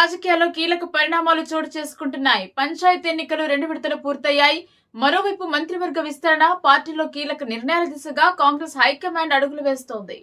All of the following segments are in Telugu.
రాజకీయాల్లో కీలక పరిణామాలు చోటు చేసుకుంటున్నాయి. పంచాయతీ ఎన్నికలు రెండు విడతలు పూర్తయ్యాయి. మరోవైపు మంత్రివర్గ విస్తరణ పార్టీలో కీలక నిర్ణయాల దిశగా కాంగ్రెస్ హైకమాండ్ అడుగులు వేస్తోంది.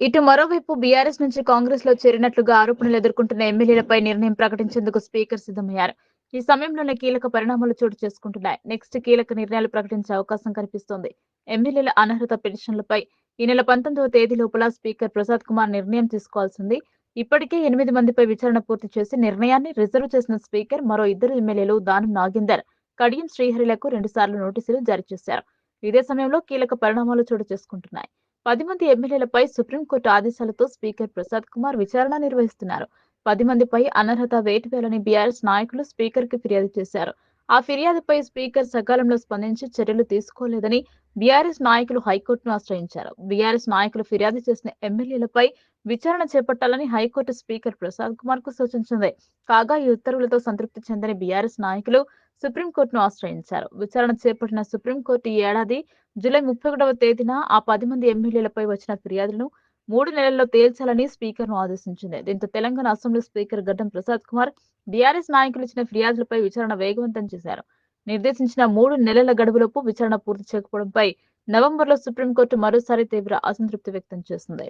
ఇటు మరోవైపు బీఆర్ఎస్ నుంచి కాంగ్రెస్లో చేరినట్లుగా ఆరోపణలు ఎదుర్కొంటున్న ఎమ్మెల్యేలపై నిర్ణయం ప్రకటించేందుకు స్పీకర్ సిద్ధమయ్యారు. ఈ సమయంలోనే కీలక పరిణామాలు చోటు చేసుకుంటున్నాయి. నెక్స్ట్ కీలక నిర్ణయాలు ప్రకటించే అవకాశం కనిపిస్తోంది. ఎమ్మెల్యేల అనర్హత పిటిషన్లపై ఈ నెల పంతొమ్మిదవ తేదీ లోపల స్పీకర్ ప్రసాద్ కుమార్ నిర్ణయం తీసుకోవాల్సింది. ఇప్పటికే ఎనిమిది మందిపై విచారణ పూర్తి చేసి నిర్ణయాన్ని రిజర్వ్ చేసిన స్పీకర్ మరో ఇద్దరు ఎమ్మెల్యేలు దానం నాగేందర్ కడియం శ్రీహరిలకు రెండుసార్లు నోటీసులు జారీ చేశారు. ఇదే సమయంలో కీలక పరిణామాలు చోటు చేసుకుంటున్నాయి. పది మంది ఎమ్మెల్యేలపై సుప్రీంకోర్టు ఆదేశాలతో స్పీకర్ ప్రసాద్ కుమార్ విచారణ నిర్వహిస్తున్నారు. పది మందిపై అనర్హత వేటు వేయాలని బీఆర్ఎస్ నాయకులు స్పీకర్కి ఫిర్యాదు చేశారు. ఆ ఫిర్యాదుపై స్పీకర్ సకాలంలో స్పందించి చర్యలు తీసుకోలేదని బీఆర్ఎస్ నాయకులు హైకోర్టును ఆశ్రయించారు. బీఆర్ఎస్ నాయకులు ఫిర్యాదు చేసిన ఎమ్మెల్యేలపై విచారణ చేపట్టాలని హైకోర్టు స్పీకర్ ప్రసాద్ కుమార్కు సూచించింది. కాగా ఈ ఉత్తర్వులతో సంతృప్తి చెందని బీఆర్ఎస్ నాయకులు సుప్రీంకోర్టును ఆశ్రయించారు. విచారణ చేపట్టిన సుప్రీంకోర్టు ఈ ఏడాది జూలై ముప్పై ఒకటవ తేదీన ఆ పది మంది ఎమ్మెల్యేలపై వచ్చిన ఫిర్యాదులను మూడు నెలల్లో తేల్చాలని స్పీకర్ను ఆదేశించింది. దీంతో తెలంగాణ అసెంబ్లీ స్పీకర్ గడ్డం ప్రసాద్ కుమార్ బీఆర్ఎస్ నాయకులు ఇచ్చిన ఫిర్యాదులపై విచారణ వేగవంతం చేశారు. నిర్దేశించిన మూడు నెలల గడువులోపు విచారణ పూర్తి చేయకపోవడంపై నవంబర్లో సుప్రీంకోర్టు మరోసారి తీవ్ర అసంతృప్తి వ్యక్తం చేసింది.